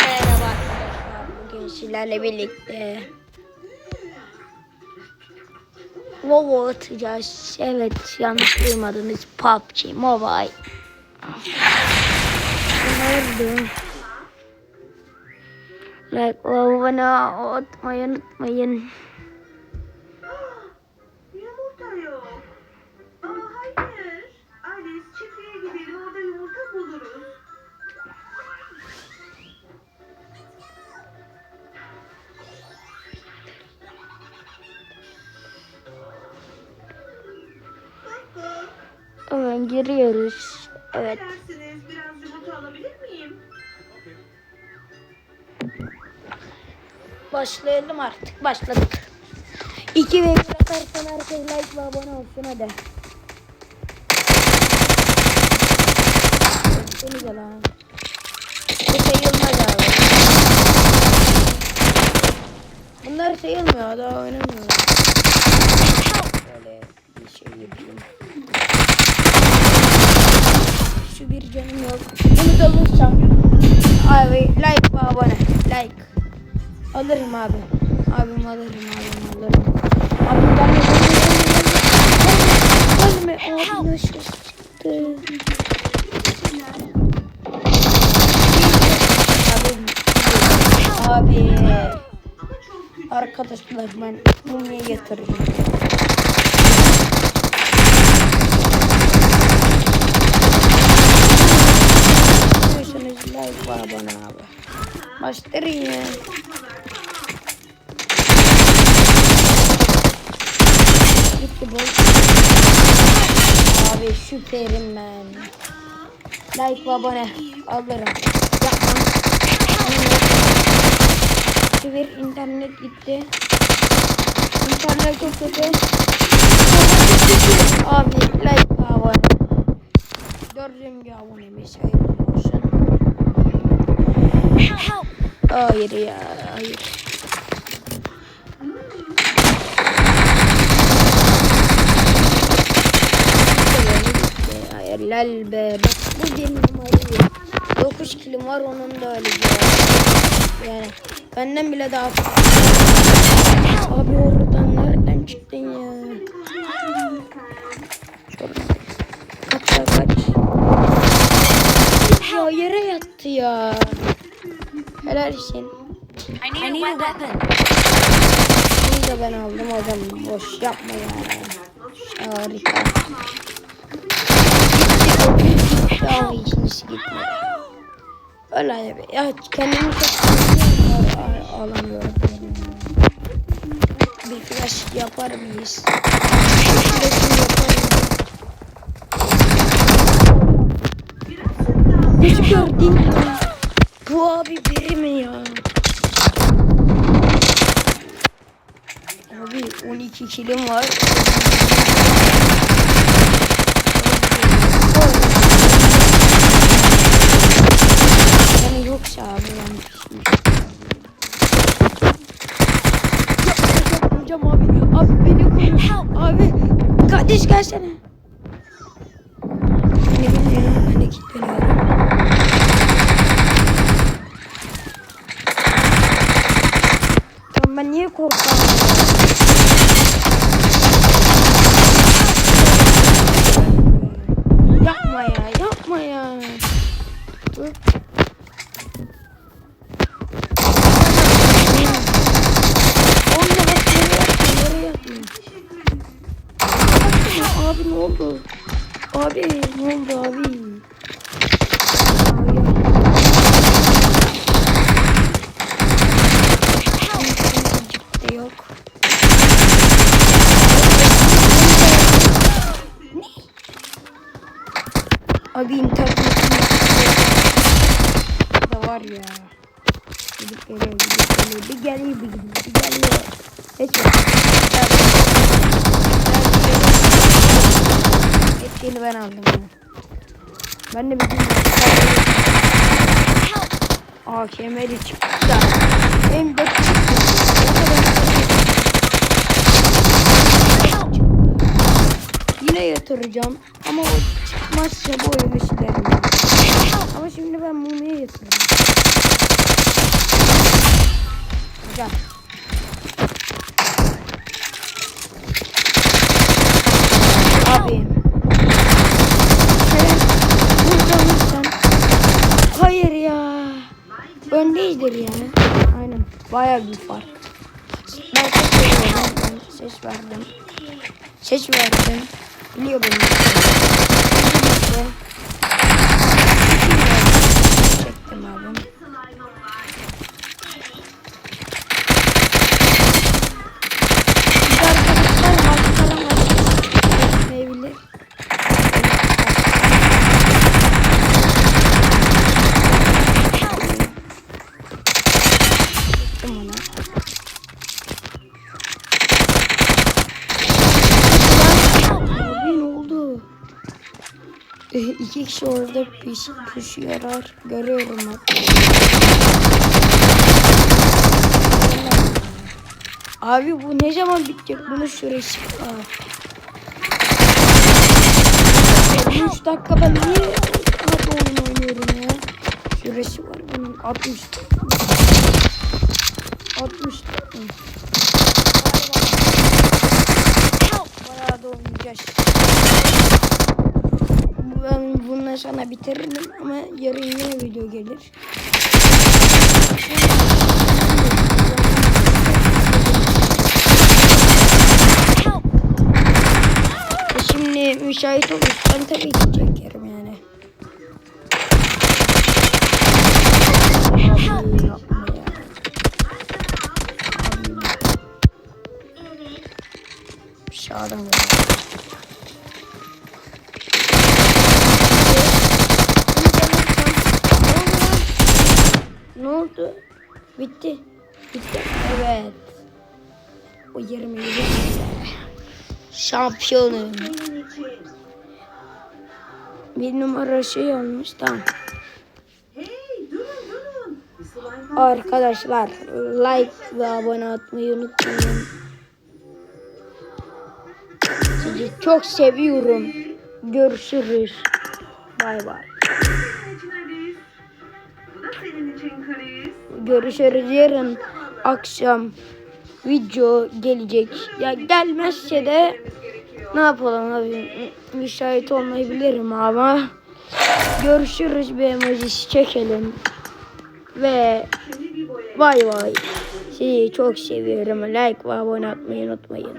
Merhaba arkadaşlar. Bugün sizlerle birlikte WoW atacağız. Evet yanlış duymadınız. PUBG Mobile. Nerede? Like abone atmayı unutmayın. Giriyoruz. Evet. dersiniz biraz yumurta alabilir miyim? Başlayalım artık. Başladık. 2 ve 1 atarsan herkes like ve abone olsun hadi. Seni gel ha. Bu sayılmaz abi. Bunlar sayılmıyor daha oynamıyor. Şöyle bir şey yapayım. Şu bir canım yok. Bunu da bulursam. Abi like ve abone. Like. Alırım abi. Abim alırım abim alırım. Abim gelme gelme. Gelme abi nasıl çıktı. Abi. Arkadaşlar ben mumya getireceğim. Ve abone abi. Başlarım ya. Gitti bu. Abi süperim ben. Like ve abone alırım. Yapmam. Bir internet gitti. İnternet çok kötü. Abi like ve abone. Dördüncü abonemiz hayırlı olsun. Hayır ya hayır. Hayır lal be. Bak bu bir numarayı. 9 kilim var onun da öyle Yani benden bile daha fazla. Abi oradan nereden çıktın ya? Şuradan. Kaç kaç. Ya yere yattı ya. Helal olsun. I need, a weapon. Bunu da ben aldım hocam. Boş yapma ya. Harika. Daha ikincisi gitmedi. Öyle abi. Ya kendimi çok Ağlamıyorum. Bir flash yapar mıyız? Bir flash yapar mıyız? Gözüküyor değil mi? Abi biri mi ya? Abi 12 kilim var. Yani yoksa abi ben Hocam abi, abi beni koru. Abi, kardeş gelsene. Beni bilmiyorum, ben de kilitleniyorum. Tamam ben niye korktum? Yapma ya, yapma ya. Dur. Onunla bak nereye yaptın, nereye yaptın? Yapma Abi ne oldu? Abi ne oldu abi? Abi ya. Cipte yok. Ne? Abi internetin da var ya. Gidip geliyor, gidip geliyor. Bir geliyor, bir gidiyor, bir geliyor. Hiç yok. Hepsini ben aldım. ya. Ben de bir gün Aa kemeri çıktı. Hem de. Yine yatıracağım. Ama o çıkmazsa bu oyunu silerim. Ama şimdi ben mumya yatıracağım. Güzel. Abi. Sen burada mısın? Hayır ya. Öndeyizdir yani. Aynen. Bayağı bir fark. Ben veriyorum. Ben ses verdim. Ses verdim. Biliyor beni. İki kişi orada piş, pişiyorlar. Görüyorum bak. Abi bu ne zaman bitecek? Bunun süresi var. 3 dakika ben niye rahat oyun oynuyorum ya? Süresi var bunun 60 60 Bayağı da oynayacağız. Ben bundan sonra bitiririm ama yarın yine video gelir. E Şimdi müsait olursan tabii ki çekerim yani. Abi Bitti. Bitti. Evet. O 27 Şampiyonum. Bir numara şey olmuş tamam. Arkadaşlar like ve abone olmayı unutmayın. Sizi çok seviyorum. Görüşürüz. Bay bay. Görüşürüz yarın akşam. Video gelecek. Ya gelmezse de ne yapalım abi? Müsait olmayabilirim ama görüşürüz bir emojisi çekelim. Ve bay bay sizi çok seviyorum. Like ve abone olmayı unutmayın.